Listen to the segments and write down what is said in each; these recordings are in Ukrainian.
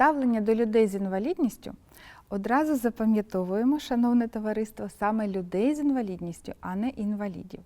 Ставлення до людей з інвалідністю одразу запам'ятовуємо, шановне товариство, саме людей з інвалідністю, а не інвалідів.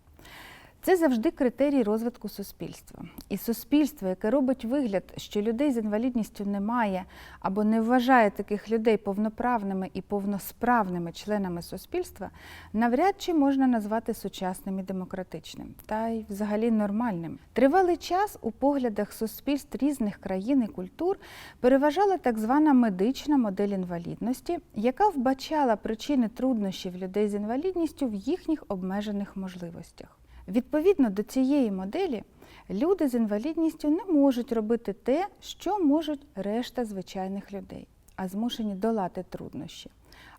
Це завжди критерій розвитку суспільства. І суспільство, яке робить вигляд, що людей з інвалідністю немає або не вважає таких людей повноправними і повносправними членами суспільства, навряд чи можна назвати сучасним і демократичним, та й взагалі нормальним. Тривалий час у поглядах суспільств різних країн і культур переважала так звана медична модель інвалідності, яка вбачала причини труднощів людей з інвалідністю в їхніх обмежених можливостях. Відповідно до цієї моделі, люди з інвалідністю не можуть робити те, що можуть решта звичайних людей, а змушені долати труднощі.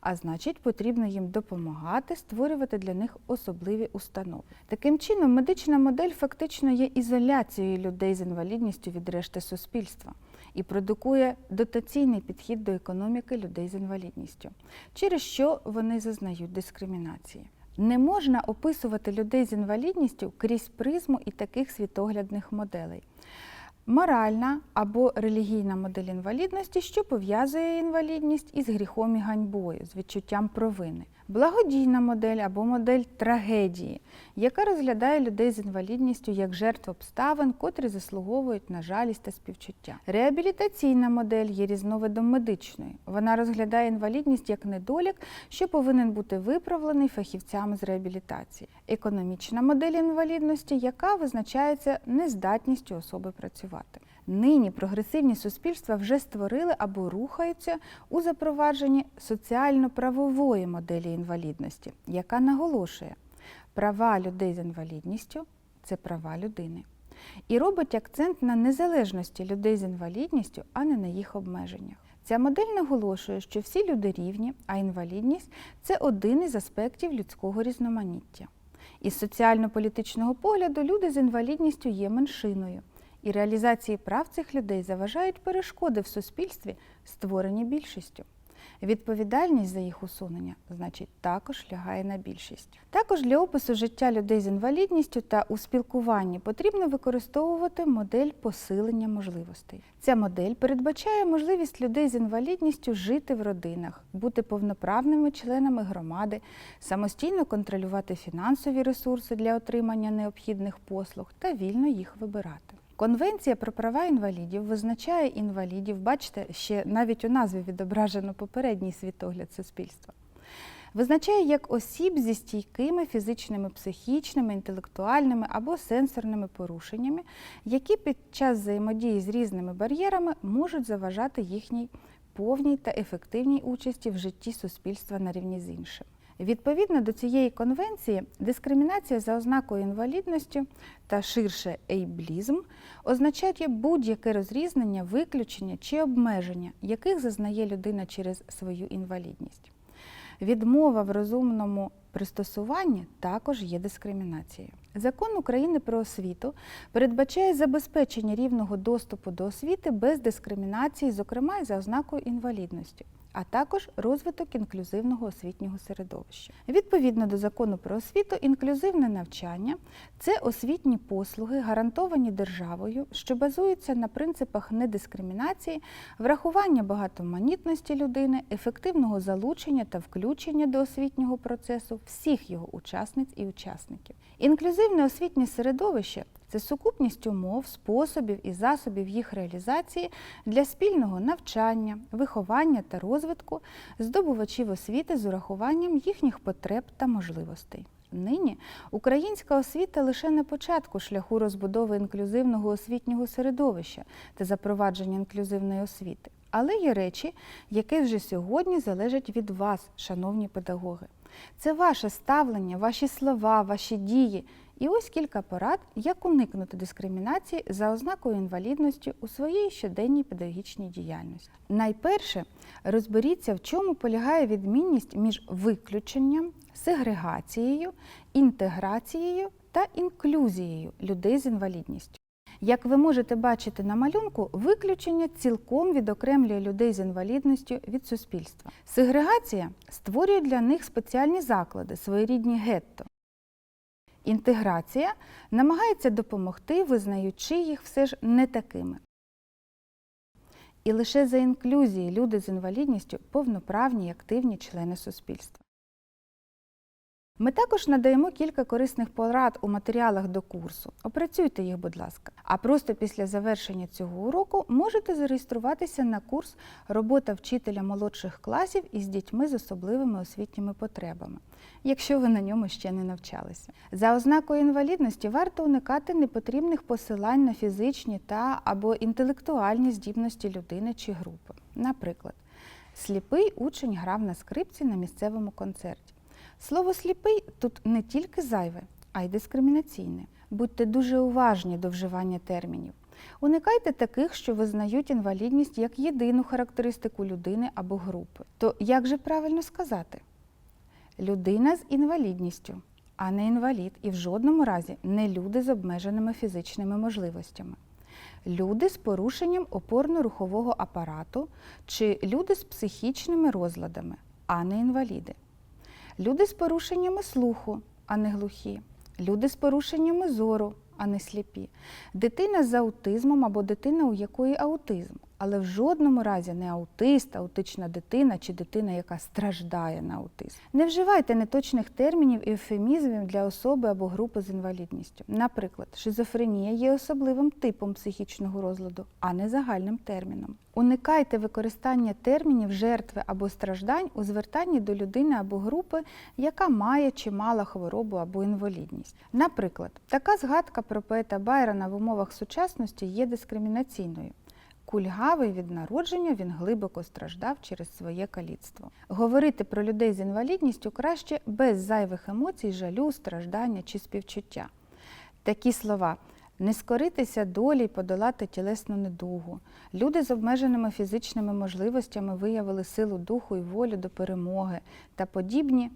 А значить, потрібно їм допомагати створювати для них особливі установи. Таким чином, медична модель фактично є ізоляцією людей з інвалідністю від решти суспільства і продукує дотаційний підхід до економіки людей з інвалідністю, через що вони зазнають дискримінації. Не можна описувати людей з інвалідністю крізь призму і таких світоглядних моделей. Моральна або релігійна модель інвалідності, що пов'язує інвалідність із гріхом і ганьбою, з відчуттям провини. Благодійна модель або модель трагедії, яка розглядає людей з інвалідністю як жертв обставин, котрі заслуговують на жалість та співчуття. Реабілітаційна модель є різновидом медичної. Вона розглядає інвалідність як недолік, що повинен бути виправлений фахівцями з реабілітації. Економічна модель інвалідності, яка визначається нездатністю особи працювати. Нині прогресивні суспільства вже створили або рухаються у запровадженні соціально-правової моделі інвалідності, яка наголошує, права людей з інвалідністю це права людини. І робить акцент на незалежності людей з інвалідністю, а не на їх обмеженнях. Ця модель наголошує, що всі люди рівні, а інвалідність це один із аспектів людського різноманіття. Із соціально-політичного погляду люди з інвалідністю є меншиною, і реалізації прав цих людей заважають перешкоди в суспільстві, створені більшістю. Відповідальність за їх усунення, значить, також лягає на більшість. Також для опису життя людей з інвалідністю та у спілкуванні потрібно використовувати модель посилення можливостей. Ця модель передбачає можливість людей з інвалідністю жити в родинах, бути повноправними членами громади, самостійно контролювати фінансові ресурси для отримання необхідних послуг та вільно їх вибирати. Конвенція про права інвалідів визначає інвалідів, бачите, ще навіть у назві відображено попередній світогляд суспільства. Визначає як осіб зі стійкими фізичними, психічними, інтелектуальними або сенсорними порушеннями, які під час взаємодії з різними бар'єрами можуть заважати їхній повній та ефективній участі в житті суспільства на рівні з іншим. Відповідно до цієї конвенції, дискримінація за ознакою інвалідності та ширше ейблізм означає будь-яке розрізнення, виключення чи обмеження, яких зазнає людина через свою інвалідність. Відмова в розумному пристосуванні також є дискримінацією. Закон України про освіту передбачає забезпечення рівного доступу до освіти без дискримінації, зокрема і за ознакою інвалідності а також розвиток інклюзивного освітнього середовища. Відповідно до закону про освіту, інклюзивне навчання це освітні послуги, гарантовані державою, що базуються на принципах недискримінації, врахування багатоманітності людини, ефективного залучення та включення до освітнього процесу всіх його учасниць і учасників. Інклюзивне освітнє середовище це сукупність умов, способів і засобів їх реалізації для спільного навчання, виховання та розвитку здобувачів освіти з урахуванням їхніх потреб та можливостей. Нині українська освіта лише на початку шляху розбудови інклюзивного освітнього середовища та запровадження інклюзивної освіти. Але є речі, які вже сьогодні залежать від вас, шановні педагоги. Це ваше ставлення, ваші слова, ваші дії. І ось кілька порад, як уникнути дискримінації за ознакою інвалідності у своїй щоденній педагогічній діяльності. Найперше розберіться, в чому полягає відмінність між виключенням, сегрегацією, інтеграцією та інклюзією людей з інвалідністю. Як ви можете бачити на малюнку, виключення цілком відокремлює людей з інвалідністю від суспільства. Сегрегація створює для них спеціальні заклади, своєрідні гетто. Інтеграція намагається допомогти, визнаючи їх все ж не такими. І лише за інклюзії люди з інвалідністю повноправні й активні члени суспільства. Ми також надаємо кілька корисних порад у матеріалах до курсу. Опрацюйте їх, будь ласка. А просто після завершення цього уроку можете зареєструватися на курс Робота вчителя молодших класів із дітьми з особливими освітніми потребами, якщо ви на ньому ще не навчалися. За ознакою інвалідності варто уникати непотрібних посилань на фізичні та або інтелектуальні здібності людини чи групи. Наприклад, сліпий учень грав на скрипці на місцевому концерті. Слово сліпий тут не тільки зайве, а й дискримінаційне. Будьте дуже уважні до вживання термінів. Уникайте таких, що визнають інвалідність як єдину характеристику людини або групи. То як же правильно сказати? Людина з інвалідністю, а не інвалід, і в жодному разі не люди з обмеженими фізичними можливостями. Люди з порушенням опорно-рухового апарату чи люди з психічними розладами, а не інваліди. Люди з порушеннями слуху, а не глухі, люди з порушеннями зору, а не сліпі, дитина з аутизмом або дитина, у якої аутизм, але в жодному разі не аутист, аутична дитина чи дитина, яка страждає на аутизм. Не вживайте неточних термінів і ефемізмів для особи або групи з інвалідністю. Наприклад, шизофренія є особливим типом психічного розладу, а не загальним терміном. Уникайте використання термінів жертви або страждань у звертанні до людини або групи, яка має чи мала хворобу або інвалідність. Наприклад, така згадка про поета Байрона в умовах сучасності є дискримінаційною. Кульгавий від народження він глибоко страждав через своє каліцтво. Говорити про людей з інвалідністю краще без зайвих емоцій, жалю, страждання чи співчуття. Такі слова не скоритися долі й подолати тілесну недугу. Люди з обмеженими фізичними можливостями виявили силу духу і волю до перемоги та подібні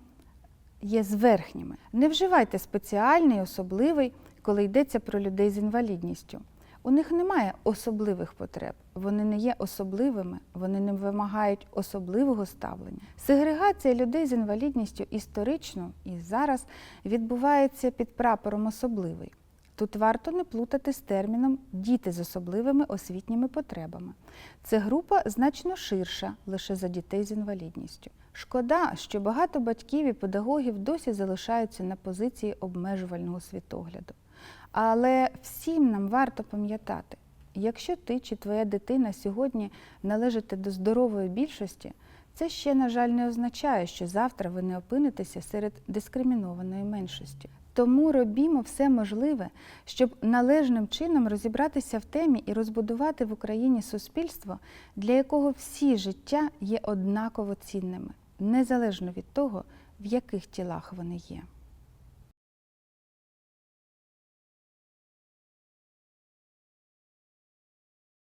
є зверхніми. Не вживайте спеціальний, особливий, коли йдеться про людей з інвалідністю. У них немає особливих потреб, вони не є особливими, вони не вимагають особливого ставлення. Сегрегація людей з інвалідністю історично і зараз відбувається під прапором особливий. Тут варто не плутати з терміном діти з особливими освітніми потребами. Це група значно ширша лише за дітей з інвалідністю. Шкода, що багато батьків і педагогів досі залишаються на позиції обмежувального світогляду. Але всім нам варто пам'ятати, якщо ти чи твоя дитина сьогодні належите до здорової більшості, це ще, на жаль, не означає, що завтра ви не опинитеся серед дискримінованої меншості. Тому робімо все можливе, щоб належним чином розібратися в темі і розбудувати в Україні суспільство, для якого всі життя є однаково цінними, незалежно від того, в яких тілах вони є.